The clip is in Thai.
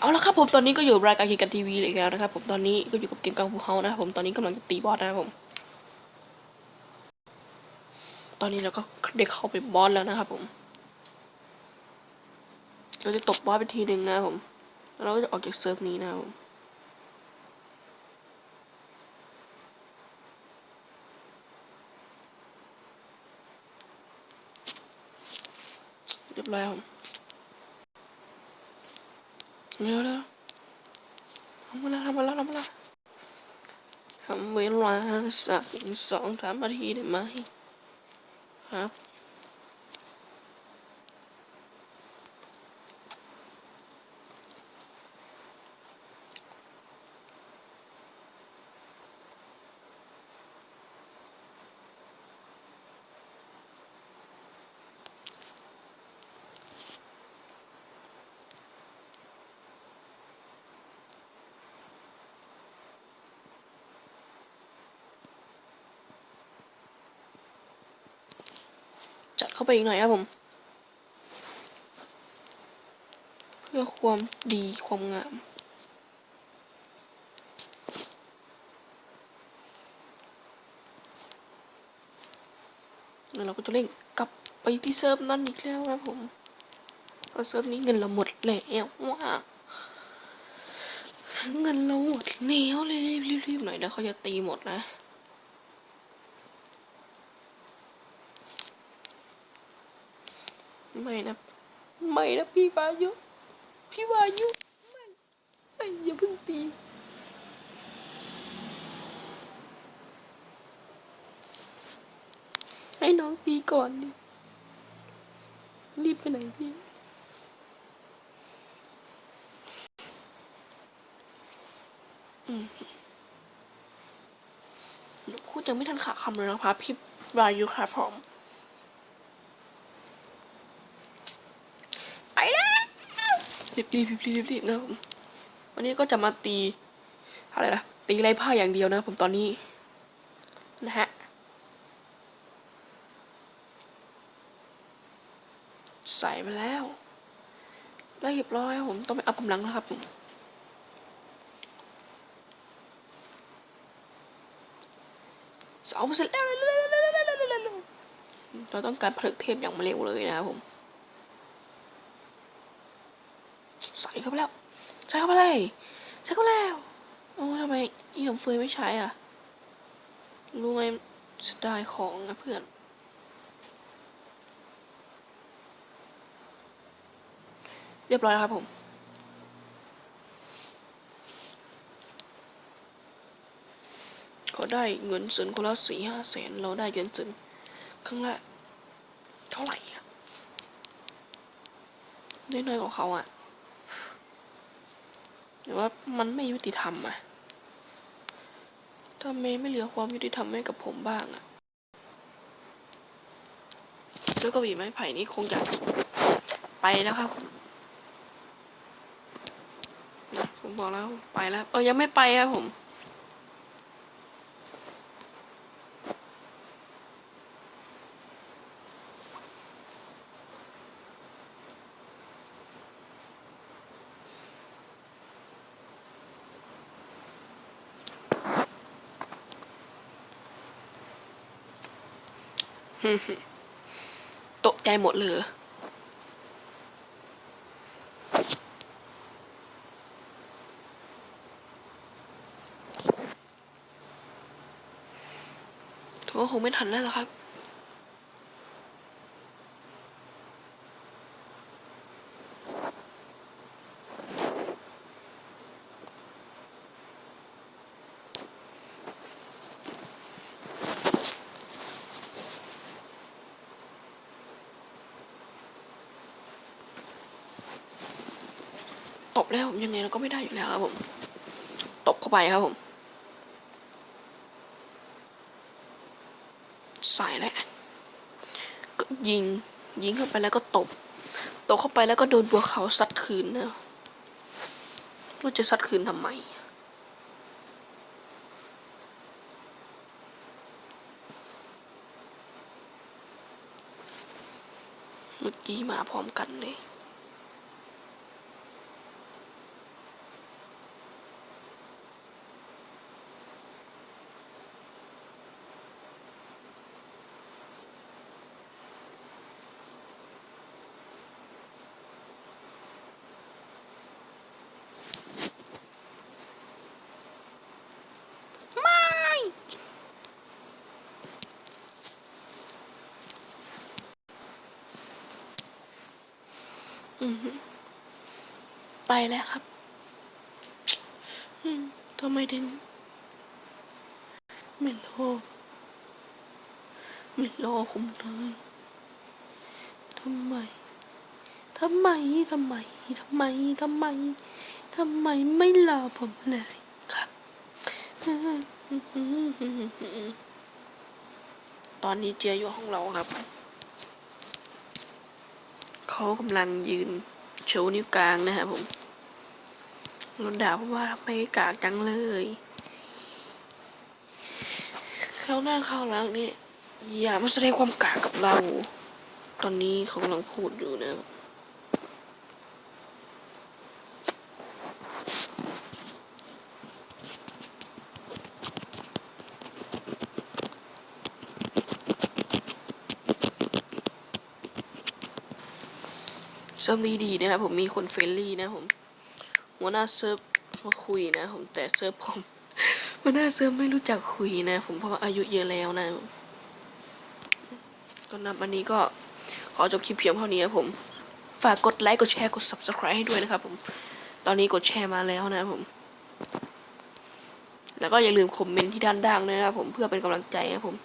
เอาละครับผมตอนนี้ก็อยู่รายการเกมกันทีวีเลยแล้วนะครับผมตอนนี้ก็อยู่กับเกมกังฟูเฮานะครับผมตอนนี้กำลังจะตีบอสนะครับผม ตอนนี้เราก็ได้เข้าไปบอสแล้วนะครับผมเราจะตบบอสไปทีหนึ่งนะครับผมแล้วเราก็จะออกจากเซิร์ฟนี้นะครับผมเรียบร้อยครับ เร็วแล้วทำมาแล้วทำมาแล้วทำมาแล้วทำเวลาสักสองสามนาทีได้ไหมครับ ไปอีกหน่อยครับผม เพื่อความดีความงามแล้วเราก็จะเร่งกลับไปที่เซิร์ฟนั่นอีกแล้วครับผมเพราะเซิร์ฟนี้เงินเราหมดแล้วว่าเงินเราหมดแล้วเลยรีบๆหน่อยเดี๋ยวเขาจะตีหมดนะ ไม่นะ ไม่นะพี่วายุ พี่วายุไม่ไม่อย่าเพิ่งตีให้น้องตีก่อนดิรีบไปไหนพี่อืมพูดยังไม่ทันขาคำเลยนะคะพี่วายุครับผม ไปแล้ว รีบรีบรีบรีบรีนะผมวันนี้ก็จะมาตีอะไรนะตีไรผ้าอย่างเดียวนะ ผมตอนนี้ นะฮะใส่ไปแล้วแล้วเรียบร้อยผมต้องไปอัพกำลังแล้วครับผมสองเปอร์เซ็นต์แล้วเราต้องการผลึกเทพอย่างมาเร็วเลยนะครับผม ใส่ เข้าไปแล้วใส่เข้าไปเลยใส่เข้าแล้วโอ้ทำไมอีหนมเฟยไม่ใช้อะรู้ไงสียดายของนะเพื่อน เรียบร้อยแล้วครับผมเขาได้เงินสินคนละสี่ห้าแสนเราได้เงินสินครั้งละเท่าไหร่อะน้อยๆกว่าเขาอะ หรือว่ามันไม่ยุติธรรมอะทำไมไม่เหลือความยุติธรรมให้กับผมบ้างอะแล้วก็บีไม้ไผ่นี้คงจะไปแล้วครับนะผมบอกแล้วไปแล้ว เออยังไม่ไปครับผม ตกใจหมดเลยถือว่าคงไม่ทันแล้วครับ ตบแล้วยังไงเราก็ไม่ได้อยู่แล้วครับผมตบเข้าไปครับผมใส่แหล้วก็ยิงยิงเข้าไปแล้วก็ตบตบเข้าไปแล้วก็โดนบัวเขาซัดคืนนะว่าจะซัดคืนทำไมเมื่อกี้มาพร้อมกันเลย ไปแล้วครับอืมทำไมถึงไม่รอไม่รอผมเลยทำไมทำไมทำไมทำไมทำไมทำไมไม่รอผมเลยครับตอนนี้เจียอยู่ห้องเราครับ เขากำลังยืนโชว์นิ้วกลางนะครับผมรถด่าเพราะว่าทำไมกากจังเลย เขาหน้าเข้าหล้างนี่อย่ามาแสดงความกากกับเรา ตอนนี้เขากำลังพูดอยู่นะครับ เซิร์ฟนี้ดีนะครับผมมีคนเฟรนลี่นะผมหัวหน้าเซิร์ฟมาคุยนะผมแต่เซิร์ฟผมหัวหน้าเซิร์ฟไม่รู้จักคุยนะ ผมเพราะว่าอายุเยอะแล้วนะก็นับวันนี้ก็ขอจบคลิปเพียงเท่านี้ครับผมฝากกดไลค์กดแชร์กด subscribe ให้ด้วยนะครับผมตอนนี้กดแชร์มาแล้วนะผม แล้วก็อย่าลืมคอมเมนต์ที่ด้านล่างด้วยนะครับผมเพื่อเป็นกำลังใจนะครับผม